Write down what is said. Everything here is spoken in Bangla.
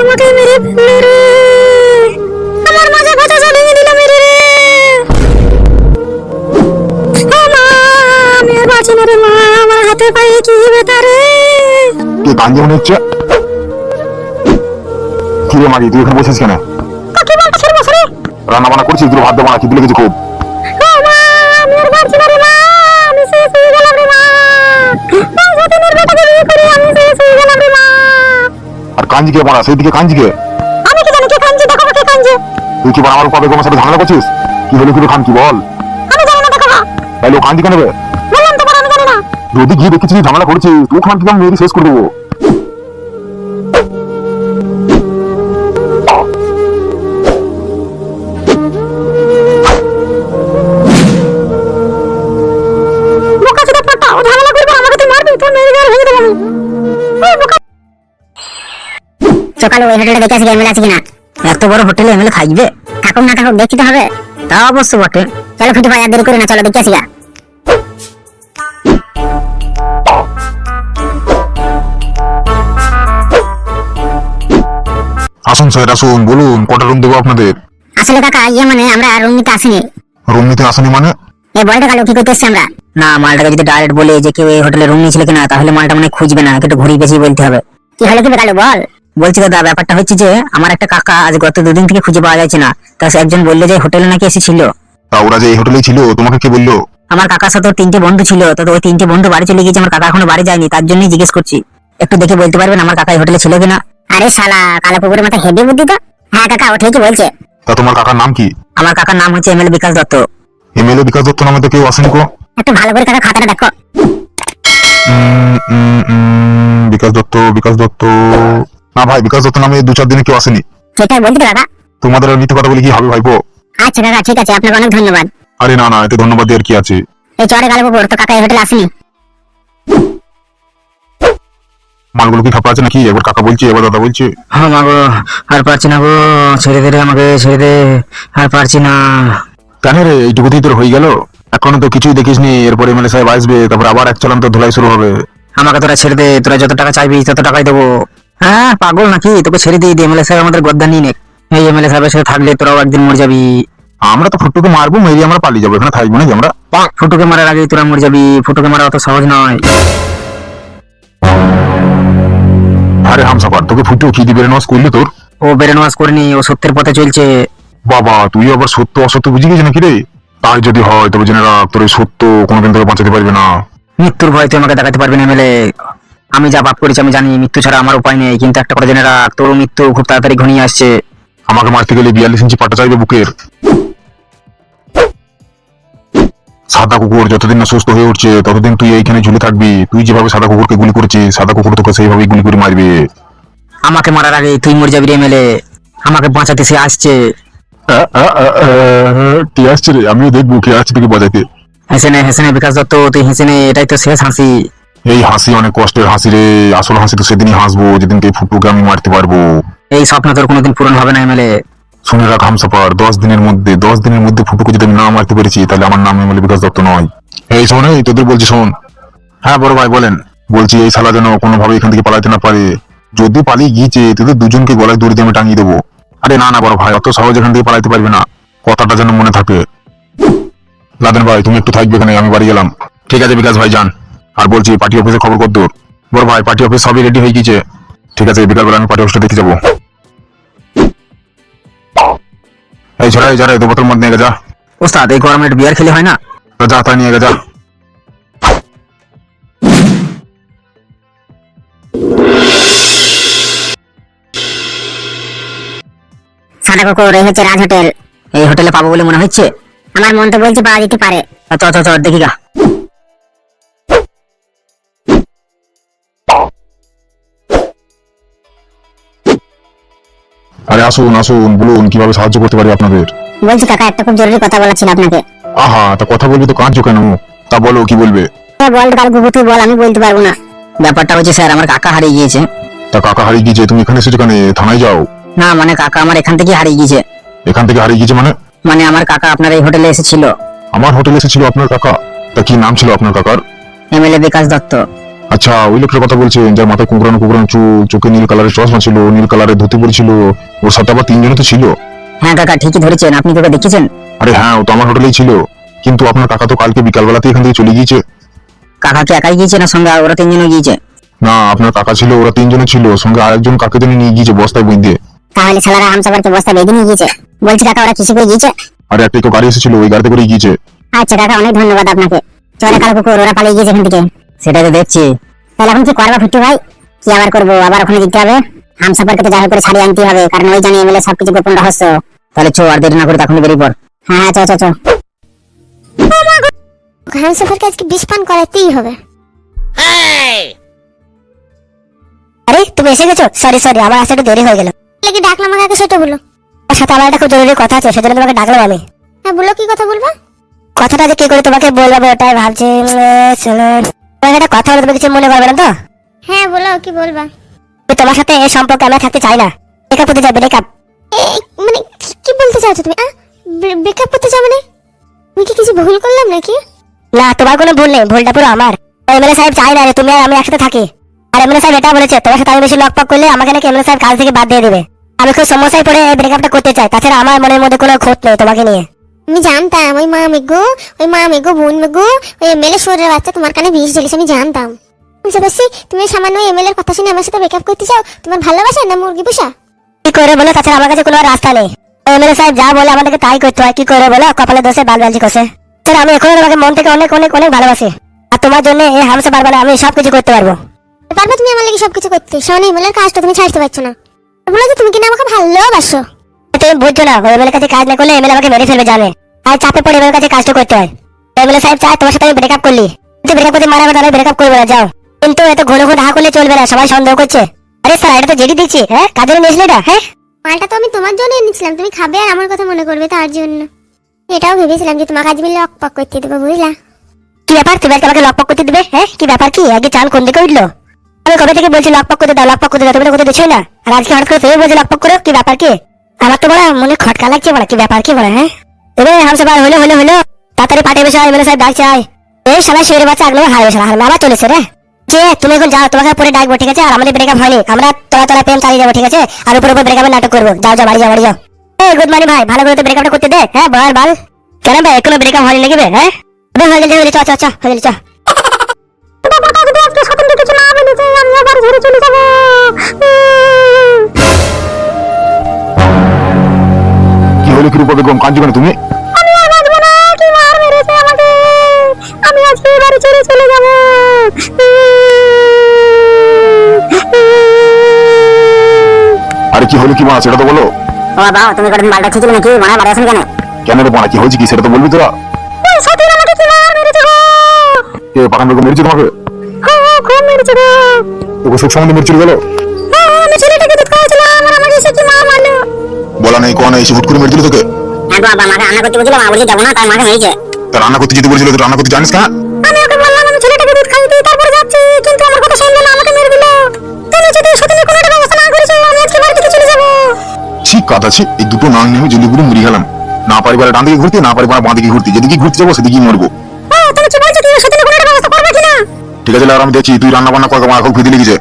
আমাকে মেরে ফেলল রে আমার মাঝে কথা সব ভেঙে দিল মেরে রে আমি আর বাঁচি না রে মা আমার হাতে পায়ে কি ব্যথা রে কে কাঞ্জি মনে হচ্ছে? কি রে মাগি তুই এখানে বসেছিস কেন? রান্না বান্না করছিস তুই ভাত দেবো না কি দিলে কিছু খুব? কাঞ্জি কে মারা সেই দিকে কাঞ্জি কে আমি কি জানি কে কাঞ্জি? দেখো কে কাঞ্জি। তুই কি আমার পাবে তোমার সাথে ঝামেলা করছিস? কি হলো কি খান কি বল। আমি জানি না দেখো তাহলে ও কাঞ্জি কেন বে বললাম তো আমি জানি না। যদি গিয়ে দেখেছিস ঝামেলা করছিস? তুই খান কি আমি মেরে শেষ করে দেবো। সকালে ওই হোটেলে দেখে আসি এমএলএ আছে কিনা? এত বড় হোটেলে এমএলএ থাকবে? থাকুক না থাকুক দেখতে হবে। তা অবশ্য বটে। চলো ফুটু ভাই আর দেরি করি না চলো দেখে আসি গা। আসুন স্যার আসুন বলুন কটা রুম দেবো আপনাদের? আসলে কাকা ইয়ে মানে আমরা রুম নিতে আসিনি। রুম নিতে আসেনি মানে? এই বলটা কালো কি করতে এসছি আমরা? না মালটাকে যদি ডাইরেক্ট বলে যে কেউ এই হোটেলে রুম নিয়েছিল কিনা তাহলে মালটা মানে খুঁজবে না একটু ঘুরিয়ে বেশি বলতে হবে। কি হলো কি কালো বল। বলছি দাদা ব্যাপারটা হচ্ছে যে আমার একটা কাকা আজ গত দুদিন থেকে খুঁজে পাওয়া যাচ্ছে না। তা একজন বলল যে হোটেলে নাকি এসেছিল তা ওরা যে এই হোটেলেই ছিল তোমাকে কি বলল? আমার কাকার সাথে তিনটে বন্ধু ছিল। তো ওই তিনটে বন্ধু বাড়ি চলে গিয়েছে আমার কাকা এখনও বাড়ি যায়নি তার জন্যই জিজ্ঞেস করছি। একটু দেখে বলতে পারবেন আমার কাকা এই হোটেলে ছিল কিনা? আরে শালা কালো পুকুরের মতো হেভি বুদ্ধি তো। হ্যাঁ কাকা ও ঠিকই বলছে। তা তোমার কাকার নাম কি? আমার কাকার নাম হচ্ছে এমএলএ বিকাশ দত্ত। এমএলএ বিকাশ দত্ত নামে তো কেউ আসেনি কো? একটু ভালো করে কাকা খাতাটা দেখো। উম, উম, উম, বিকাশ দত্ত বিকাশ দত্ত। না ভাই বিকাশ দত্ত নামে দু চার দিনে কেউ আসেনি। সেটাই বলছি তো কাকা তোমাদের আর মিথ্যে কথা বলে কি হবে ভাইপো আচ্ছা কাকা ঠিক আছে আপনাকে অনেক ধন্যবাদ। আরে না না এতে ধন্যবাদ দেওয়ার কি আছে? এই চরে কালো পুকুর তো কাকা এই হোটেলে আসেনি। মালগুলো কি ফাঁপা আছে নাকি? এবার কাকা বলছে এবার দাদা বলছে। হ্যাঁ মা গো আর পারছি না গো ছেড়ে দে রে আমাকে ছেড়ে দে আর পারছি না। কেন রে এইটুকুতেই তোর হয়ে গেল? এখনও তো কিছুই দেখিসনি এরপরে এমএলএ সাহেব আসবে তারপর আবার এক চালান তো ধুলাই শুরু হবে। আমাকে তোরা ছেড়ে দে তোরা যত টাকা চাইবি তত টাকাই দেবো। হ্যাঁ পাগল নাকি? তোকে ছেড়ে দিয়ে এমএলএ সাহেব আমাদের গদ্দা নিয়ে নেক এই এমএলএ সাহেবের সাথে থাকলে তোরাও একদিন মরে যাবি। আমরা তো ফুটুকে মারবো মেরে আমরা পালিয়ে যাব। এখানে থাকব নাকি আমরা? ফুটুকে মারার আগে তোরা মরে যাবি। ফুটুকে মারা অত সহজ নয়। আরে তোকে ফুটু কি দিবে করলি তোর? ও বেরেনওয়াজ করেনি ও সত্যের পথে চলছে। বাবা তুই আবার সত্য অসত্য বুঝে গেছিস নাকি রে? তাই যদি হয় তবে জেনে রাখ তোর সত্য কোনোদিন তোকে বাঁচাতে পারবে না। মৃত্যুর ভয় তুই আমাকে দেখাতে পারবি না এমএলএ। আমি যা পাপ করেছি আমি জানি মৃত্যু ছাড়া আমার উপায় নেই। কিন্তু একটা করে জেনে রাখ তোর মৃত্যু খুব তাড়াতাড়ি ঘনিয়ে আসছে। আমাকে মারতে গেলে বিয়াল্লিশ ইঞ্চি পাটা চাইবে বুকের। সাদা কুকুর যতদিন না সুস্থ হয়ে উঠছে ততদিন তুই এইখানে ঝুলে থাকবি। তুই যেভাবে সাদা কুকুরকে গুলি করেছিস সাদা কুকুর তোকে সেইভাবেই গুলি করে মারবে। আমাকে মারার আগে তুই মরে যাবি রে এমএলএ। আমাকে বাঁচাতে সে আসছে। কে আসছে রে? আমিও দেখব কে আসছে তোকে বাজাইতে হেসে নে হেসে নে বিকাশ দত্ত তুই হেসে নে এটাই তো শেষ হাসি। এই হাসি অনেক কষ্টের হাসি রে। আসল হাসি তো সেদিনই হাসবো যেদিনকে ফুটুকে আমি মারতে পারব। এই স্বপ্ন তোর কোনোদিন পূরণ হবে না এমএলএ শুনে রাখ হামসাপার দশ দিনের মধ্যে দশ দিনের মধ্যে ফুটুকে যদি আমি না মারতে পেরেছি তাহলে আমার নাম এমএলএ বিকাশ দত্ত নয়। এই শোন এই তোদের বলছি শোন। হ্যাঁ বড় ভাই বলেন। বলছি এই শালা যেন কোনোভাবে এখান থেকে পালাতে না পারে। যদি পালিয়ে গিয়েছে তোদের দুজনকে গলায় দড়ি দিয়ে আমি টাঙিয়ে দেবো। আরে না না বড় ভাই অত সহজ এখান থেকে পালাতে পারবে না। কথাটা যেন মনে থাকে। লাদেন ভাই তুমি একটু থাকবে এখানে আমি বাড়ি গেলাম। ঠিক আছে বিকাশ ভাই যান। আর বলছি পার্টি অফিসে খবর কর দূর বড় ভাই পার্টি অফিস সবই রেডি হয়ে গিয়েছে। ঠিক আছে বিকালবেলা আমি পার্টি অফিসটা দেখতে যাব। এই ছড়া এই যা রে দু বোতল মদ নিয়ে যা। ওস্তাদ এই গরমে বিয়ার খেলে হয় না? যা তাই নিয়ে গে যা। সাদা কুকুর এই হচ্ছে রাজ হোটেল। এই হোটেলে পাবো বলে মনে হচ্ছে? আমার মন তো বলছে পাওয়া যেতে পারে। চ চ চ দেখি গা। আরে আসুন আসুন বলুন কীভাবে সাহায্য করতে পারি আপনাদের? বলছি কাকা একটা খুব জরুরি কথা বলা ছিল আপনাকে। আহা তা কথা বলবি তো কাঁদছো কেন? তা বলো কি বলবে? বল কাল তুই বল আমি বলতে পারব না। ব্যাপারটা হচ্ছে স্যার আমার কাকা হারিয়ে গিয়েছে। তা কাকা হারিয়ে গিয়েছে? তুমি এখানে এসেছ কেন? থানায় যাও। না মানে কাকা আমার এখান থেকে হারিয়ে গিয়েছে। এখান থেকে হারিয়ে গিয়েছে মানে? মানে আমার কাকা আপনার এই হোটেলে এসেছিল। আমার হোটেলে এসেছিল আপনার কাকা? তা কি নাম ছিল আপনার কাকার? এমএলএ বিকাশ দত্ত। আচ্ছা ওই লোকটার কথা বলছেন যার মাথায় কুকুরানো কুকুরানো চুল চোখে নীল কালারের চশমা ছিল নীল কালারের ধুতি পরেছিল ওর সাথে আবার তিনজনে তো ছিল। হ্যাঁ কাকা ঠিকই ধরেছেন আপনি তোকে দেখেছেন? আরে হ্যাঁ ও তো আমার হোটেলেই ছিল কিন্তু আপনার কাকা তো কালকে বিকালবেলাতে এখান থেকে চলে গিয়েছে। কাকা কি একাই গিয়েছে না সঙ্গে ওরা তিনজনে গিয়েছে? না আপনার কাকা ছিল ওরা তিনজনে ছিল সঙ্গে আরেকজন কাকে জানি নিয়ে গিয়েছে বস্তায় বই দিয়ে। তাহলে ছেলেরা হামসাফারকে বস্তা বেঁধে নিয়ে গিয়েছে? বলছি কাকা ওরা কিসে করে গিয়েছে? আর একটা গাড়ি এসেছিল ওই গাড়িতে করে গিয়েছে। আচ্ছা কাকা অনেক ধন্যবাদ আপনাকে। চলে কালো কুকুর ওরা পালিয়ে গিয়েছে এখান থেকে। সেটাই তো দেখছি। তাহলে এখন কি করবা ফুটু ভাই? কি আবার করব? আবার ওখানে দিতে হবে? হামসাফারকে তো যা করে ছাড়িয়ে আনতে হবে কারণ ওই জানি এমএলএ সবকিছু গোপন রহস্য। তাহলে চো আর দেরি না করে তখনই বেরিয়ে পড়। হ্যাঁ হ্যাঁ চ চ চ। হামসাফারকে আজকে বিষ পান করাতেই হবে। আরে তুমি এসে গেছো? সরি সরি আমার আসতে একটু দেরি হয়ে গেল। লেগে ডাকলাম আমাকে আগে সেটা বলো। আমার সাথে আমার একটা খুব জরুরি কথা আছে সেজন্য তোমাকে ডাকলাম আমি। হ্যাঁ বলো কি কথা বলবা? কথাটা যে কি করে তোমাকে বলব ওটাই ভাবছি। চলো। তোমাকে একটা কথা বলে তুমি কিছু মনে করবে না তো? হ্যাঁ বলো কি বলবা? তোমার সাথে এই সম্পর্কে আমি থাকতে চাই না। ব্রেকআপ হতে যাবে ব্রেকআপ মানে কি- বলতে চাইছো তুমি? ব্রেকআপ করতে যাবে না আমি কি কিছু ভুল করলাম নাকি? না তোমার কোনো ভুল নেই ভুলটা পুরো আমার। এমএলএ সাহেব চাই না তুমি আর আমি একসাথে থাকি। আর এমএলএ সাহেব এটা বলেছে তোমার সাথে আমি বেশি লকপক করলে আমাকে নাকি এমএলএ সাহেব কাজ থেকে বাদ দিয়ে দেবে। আমি খুব সমস্যায় পড়ে এই ব্রেকআপটা করতে চাই তাছাড়া আমার মনের মধ্যে কোনো খোঁজ নেই তোমাকে নিয়ে। আমি জানতাম ওই মা মেগো ওই মা মেগো বোন মেগো ওই এমএলএ শোরের বাচ্চা তোমার কানে বিষ ঢেলেছে আমি জানতাম। বুঝতে তুমি সামান্য এমএলএর কথা শুনে আমার সাথে ব্রেকআপ করতে চাও? তোমার ভালোবাসা না মুরগি পোষা? কি করে বলো? তাছাড়া আমার কাছে কোনো রাস্তা নেই। এমএলএ সাহেব যা বলে আমাদেরকে তাই করতে হয়। কি করে বলো? কপালে দোষে বাল বালজি কষে স্যার আমি এখনও তোমাকে মন থেকে অনেক অনেক অনেক ভালোবাসি। আর তোমার জন্য এই হামসে পারবে না আমি সব কিছু করতে পারব। পারবে তুমি আমার লাগে সব কিছু করতে সামনে এমএলএর কাজটা তুমি ছাড়তে পারছ না। বলে যে তুমি কিনা আমাকে ভালোবাসো? তুমি বুঝছ না কাছে কাজ না করলে এমএলএ আমাকে মেরে ফেলবে জানে। আর চাপে পড়ে কাছে কাজটা করতে হয়। এমএলএ সাহেব চায় তোমার সাথে আমি ব্রেকআপ করলি। ব্রেকআপ করতে মারা ব্রেকআপ করব না যাও। কিন্তু এত ঘন ঘন হা করলে চলবে না সবাই সন্দেহ করছে। আরে স্যার এটা তো জেডি দিচ্ছি হ্যাঁ? নিয়েছিল এটা হ্যাঁ? মালটা তো আমি তোমার জন্য এনেছিলাম তুমি খাবে আর আমার কথা মনে করবে তার জন্য। এটাও ভেবেছিলাম যে তোমাকে আজ মিলে অকপক করতে দেবো বুঝলা? কি ব্যাপার? তুমি আমাকে লকপক করতে দিবে হ্যাঁ? কি ব্যাপার কি? আগে চান কোন দিকে উঠল? আমি কবে থেকে বলছি লকপক করতে দাও লকপক করতে দাও তুমি তো করতে দিচ্ছই না? আর আজকে হঠাৎ করে তুমি বলছো লকপক করো কি ব্যাপার কি? আমার তো বড় মনে খটকা লাগছে বড় কি ব্যাপার কি বড় হ্যাঁ এবার হামসে বার হলো হলো হলো তাড়াতাড়ি পাঠিয়ে বসে এমএলএ সাহেব ডাকছে আয় এই বাচ্চা আগলো হার আবার চলেছে রে যে তুমি এখন যাও তোমাকে পরে ডাকবো ঠিক আছে আর আমাদের ব্রেকআপ হয়নি আমরা তোলা তোলা প্রেম চালিয়ে যাব ঠিক আছে আর উপর উপর নাটক করব যাও যাও বাড়ি যাও বাড়ি যাও এই গুড মর্নিং ভাই ভালো করে তো ব্রেকআপটা করতে দে হ্যাঁ বল বল কেন ভাই এখনও ব্রেকআপ হয়নি নাকি হ্যাঁ হয়ে চ চ চ হয়ে চ কাঁদছো কেন তুমি? আমি আর না কি মার মেরেছে আমাকে? আমি আজকে বাড়ি ছেড়ে চলে যাব। আরে কি হলো কি মা সেটা তো বলো। ও বাবা তুমি কতদিন বালটা খেয়েছিলে নাকি? মনে বাড়ি আসেন কেন? কেন রে বাড়া কি হয়েছে কি? সেটা তো বলবি তোরা। ওই সতীন আমাকে কি মার মেরেছে গো? কে পাখান বেগম মেরেছে তোমাকে? হ্যাঁ খুব মেরেছে গো। তোকে সুখ সম্বন্ধে মেরেছিল গেল হ্যাঁ আমি ছেলেটাকে দুধ খাওয়াছিলাম আর আমাকে সে কি মার মারলো? বলা নেই কোয়া নেই এসে হুট করে মেরেছিল তোকে। হ্যাঁ বাবা মাকে রান্না করতে বলছিল মা বলছে যাব না তার মাকে হয়েছে। তা রান্না করতে যেতে বলেছিল তো রান্না করতে জানিস না? আমি ওকে বললাম আমি ছেলেটাকে দুধ খাইয়ে দিই তারপরে যাচ্ছি কিন্তু আমার কথা শুনলো না আমাকে মেরে দিল। তুমি যদি সতীনের কোনো একটা ব্যবস্থা না করেছ আমি আজকে বাড়ি থেকে চলে যাব। ঠিক কথা আছে এই দুটো নাং নেমে জলি পুরো মুড়ি গেলাম। না পারি পারে ডান দিকে ঘুরতে না পারি পারে বাঁ দিকে ঘুরতে যেদিকে ঘুরতে যাব সেদিকেই মরবো। তুমি কি বলছো তুমি সতীনের কোনো একটা ব্যবস্থা করবে কিনা? ঠিক আছে আর আমি দেখছি তুই রান্না বান্না কর খুঁজে লেগেছে